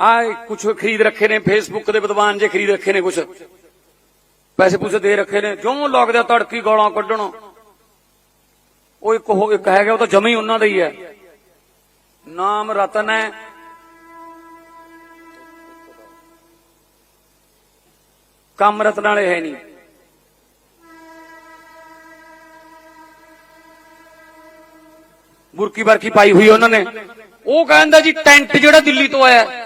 ਆ ਕੁਝ ਖਰੀਦ ਰੱਖੇ ਨੇ ਫੇਸਬੁੱਕ ਦੇ ਵਿਦਵਾਨ ਜੇ ਖਰੀਦ ਰੱਖੇ ਨੇ ਕੁਝ ਪੈਸੇ ਪੂਸੇ ਦੇ ਰੱਖੇ ਨੇ। ਜਿਉਂ ਲੱਗਦਾ ਤੜਕੀ ਗੋਲਾਂ ਕੱਢਣ। ਉਹ ਇੱਕ ਉਹ ਇੱਕ ਹੈਗਾ, ਉਹ ਤਾਂ ਜਮੀ ਉਹਨਾਂ ਦਾ ਹੀ ਹੈ। ਨਾਮ ਰਤਨ ਹੈ। ਕੰਮ ਰਤਨ ਵਾਲੇ ਹੈ ਨਹੀਂ। ਬੁਰਕੀ ਬਰਕੀ ਪਾਈ ਹੋਈ ਉਹਨਾਂ ਨੇ। ਉਹ ਕਹਿੰਦਾ ਜੀ, ਟੈਂਟ ਜਿਹੜਾ ਦਿੱਲੀ ਤੋਂ ਆਇਆ।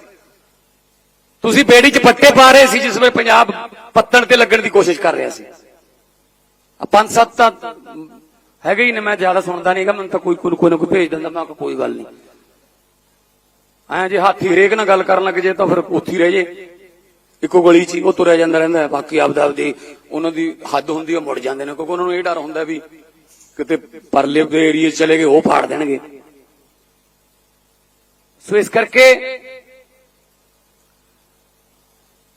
ਤੁਸੀਂ ਬੇੜੀ 'ਚ ਪੱਟੇ ਪਾ ਰਹੇ ਸੀ, ਜਿਸ ਵੇਲੇ ਪੰਜਾਬ ਪੱਤਣ ਤੇ ਲੱਗਣ ਦੀ ਕੋਸ਼ਿਸ਼ ਕਰ ਰਿਹਾ ਸੀ। ਆ ਪੰਜ ਸੱਤ ਤਾਂ ਹੈਗੇ ਹੀ ਨੇ, ਮੈਂ ਜ਼ਿਆਦਾ ਸੁਣਦਾ ਨਹੀਂਗਾ ਮੈਨੂੰ ਤਾਂ ਕੋਈ ਕੋਈ ਨਾ ਕੋਈ ਭੇਜ ਦਿੰਦਾ, ਮੈਂ ਕੋਈ ਗੱਲ ਨਹੀਂ ਐਂ ਜੇ ਹਾਥੀ ਹਰੇਕ ਨਾਲ ਗੱਲ ਕਰਨ ਲੱਗ ਜੇ, ਤਾਂ ਫਿਰ ਉੱਥੀ ਰਹਿ ਜੇ। ਇੱਕੋ ਗਲੀ 'ਚ ਹੀ ਉਹ ਤੁਰਿਆ ਜਾਂਦਾ ਰਹਿੰਦਾ, ਬਾਕੀ ਆਪਦਾ ਆਪਦੀ ਉਹਨਾਂ ਦੀ ਹੱਦ ਹੁੰਦੀ ਉਹ ਮੁੜ ਜਾਂਦੇ ਨੇ, ਕਿਉਂਕਿ ਉਹਨਾਂ ਨੂੰ ਇਹ ਡਰ ਹੁੰਦਾ ਵੀ ਕਿਤੇ ਪਰਲੇ ਏਰੀਏ ਚਲੇ ਗਏ, ਉਹ ਫਾੜ ਦੇਣਗੇ। ਸੋ ਇਸ ਕਰਕੇ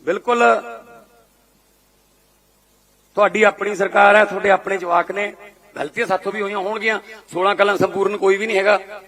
ਬਿਲਕੁਲ। ਤੁਹਾਡੀ ਆਪਣੀ ਸਰਕਾਰ ਹੈ, ਤੁਹਾਡੇ ਆਪਣੇ ਜਵਾਕ ਨੇ। ਗਲਤੀਆਂ ਸਾਥੋਂ ਵੀ ਹੋਈਆਂ ਹੋਣਗੀਆਂ। 16 ਕਲਾਂ ਸੰਪੂਰਨ ਕੋਈ ਵੀ ਨਹੀਂ ਹੈਗਾ।